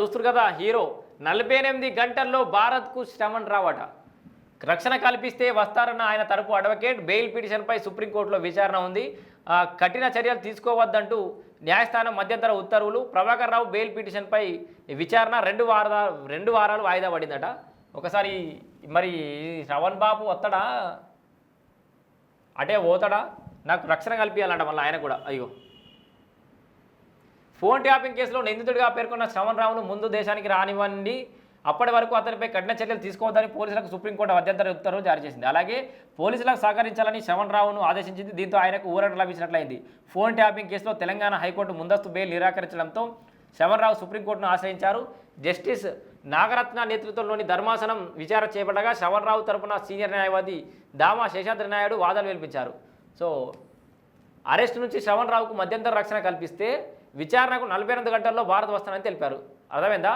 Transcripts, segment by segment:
చూస్తారు కదా హీరో. నలభై ఎనిమిది గంటల్లో భారత్కు శ్రమణ్ రావట. రక్షణ కల్పిస్తే వస్తారన్న ఆయన తరపు అడ్వకేట్ బెయిల్ పిటిషన్పై సుప్రీంకోర్టులో విచారణ ఉంది. ఆ, కఠిన చర్యలు తీసుకోవద్దంటూ న్యాయస్థానం మధ్యంతర ఉత్తర్వులు. ప్రభాకర్ రావు బెయిల్ పిటిషన్పై విచారణ రెండు వారాలు రెండు వారాలు వాయిదా పడిందట. ఒకసారి మరి శ్రవణ్ బాబు వస్తాడా అటే పోతాడా? నాకు రక్షణ కల్పించాలంట మళ్ళీ ఆయన కూడా. అయ్యో. ఫోన్ ట్యాపింగ్ కేసులో నిందితుడిగా పేర్కొన్న శ్రవణ్ రావును ముందు దేశానికి రానివ్వండి. అప్పటి వరకు అతనిపై కఠిన చర్యలు తీసుకోవద్దని పోలీసులకు సుప్రీంకోర్టు మధ్యంతర ఉత్తర్వులు జారీ చేసింది. అలాగే పోలీసులకు సహకరించాలని శ్రవణ్ రావును ఆదేశించింది. దీంతో ఆయనకు ఊరట లభించినట్లయింది. ఫోన్ ట్యాపింగ్ కేసులో తెలంగాణ హైకోర్టు ముందస్తు బెయిల్ నిరాకరించడంతో శ్రవణ్ రావు సుప్రీంకోర్టును ఆశ్రయించారు. జస్టిస్ నాగరత్న నేతృత్వంలోని ధర్మాసనం విచారణ చేపట్టగా శ్రవణ్ రావు తరపున సీనియర్ న్యాయవాది దామా శేషాద్రి నాయుడు వాదనలు వినిపించారు. సో అరెస్ట్ నుంచి శ్రవణ్ రావుకు మధ్యంతర రక్షణ కల్పిస్తే విచారణకు నలభై ఎనిమిది గంటల్లో భారత్ వస్తానని తెలిపారు. అర్థమైందా?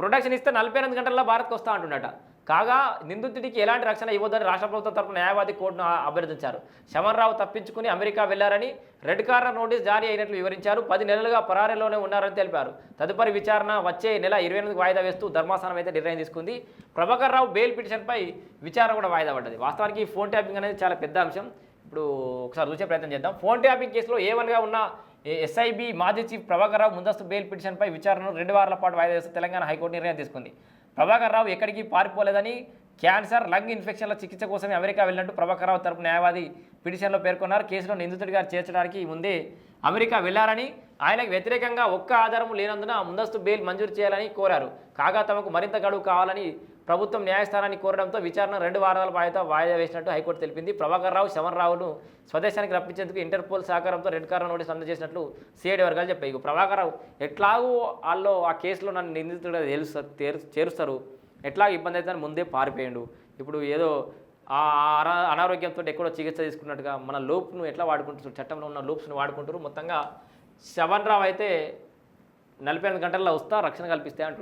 ప్రొటెక్షన్ ఇస్తే నలభై ఎనిమిది గంటల్లో భారత్కి వస్తా అంటున్నట కాగా నిందితుడికి ఎలాంటి రక్షణ ఇవ్వదని రాష్ట్ర ప్రభుత్వం తరపున న్యాయవాది కోర్టును అభ్యర్థించారు. శమన్ రావు తప్పించుకుని అమెరికా వెళ్ళారని రెడ్ కార్నర్ నోటీస్ జారీ అయినట్లు వివరించారు. పది నెలలుగా పరారీలోనే ఉన్నారని తెలిపారు. తదుపరి విచారణ వచ్చే నెల ఇరవై ఎనిమిది వాయిదా వేస్తూ ధర్మాసనం అయితే నిర్ణయం తీసుకుంది. ప్రభాకర్ రావు బెయిల్ పిటిషన్పై విచారణ కూడా వాయిదా పడ్డది. వాస్తవానికి ఈ ఫోన్ ట్యాపింగ్ అనేది చాలా పెద్ద అంశం. ఇప్పుడు ఒకసారి చూసే ప్రయత్నం చేద్దాం. ఫోన్ ట్యాపింగ్ కేసులో ఏ వన్గా ఉన్న ఎస్ఐబి మాజీ చీఫ్ ప్రభాకర్ రావు ముందస్తు బెయిల్ పిటిషన్పై విచారణను రెండు వారాల పాటు వాయిదా వేస్తూ తెలంగాణ హైకోర్టు నిర్ణయం తీసుకుంది. ప్రభాకర్ రావు ఎక్కడికి పారిపోలేదని క్యాన్సర్ లంగ్ ఇన్ఫెక్షన్ల చికిత్స కోసమే అమెరికా వెళ్ళినట్టు ప్రభాకర్ రావు తరపు న్యాయవాది పిటిషన్లో పేర్కొన్నారు. కేసులో నిందితుడిగా చేర్చడానికి ముందే అమెరికా వెళ్ళారని ఆయనకు వ్యతిరేకంగా ఒక్క ఆధారం లేనందున ముందస్తు బెయిల్ మంజూరు చేయాలని కోరారు. కాగా తమకు మరింత గడువు కావాలని ప్రభుత్వం న్యాయస్థానాన్ని కోరడంతో విచారణ రెండు వారాల వాయిదా వాయిదా వేసినట్టు హైకోర్టు తెలిపింది. ప్రభాకర్ రావు శవన్ రావును స్వదేశానికి రప్పించేందుకు ఇంటర్పోల్ సహకారంతో రెడ్ కార్నర్ నోటీస్ అందజేసినట్లు సిఐడి వర్గాలు చెప్పాయి. ప్రభాకర్ రావు ఎట్లాగూ వాళ్ళు ఆ కేసులో నన్ను నిందితుడిగా తేలుస్తారు చేరుస్తారు? ఎట్లా ఇబ్బంది అవుతుందని ముందే పారిపోయాడు. ఇప్పుడు ఏదో ఆ అనారోగ్యంతో ఎక్కడో చికిత్స తీసుకున్నట్టుగా మన లోపును ఎట్లా వాడుకుంటున్నారు చట్టంలో ఉన్న లూప్స్ను వాడుకుంటారు? మొత్తంగా శవన్ రావు అయితే నలభై ఎనిమిది గంటల్లో వస్తా రక్షణ కల్పిస్తే అంటారు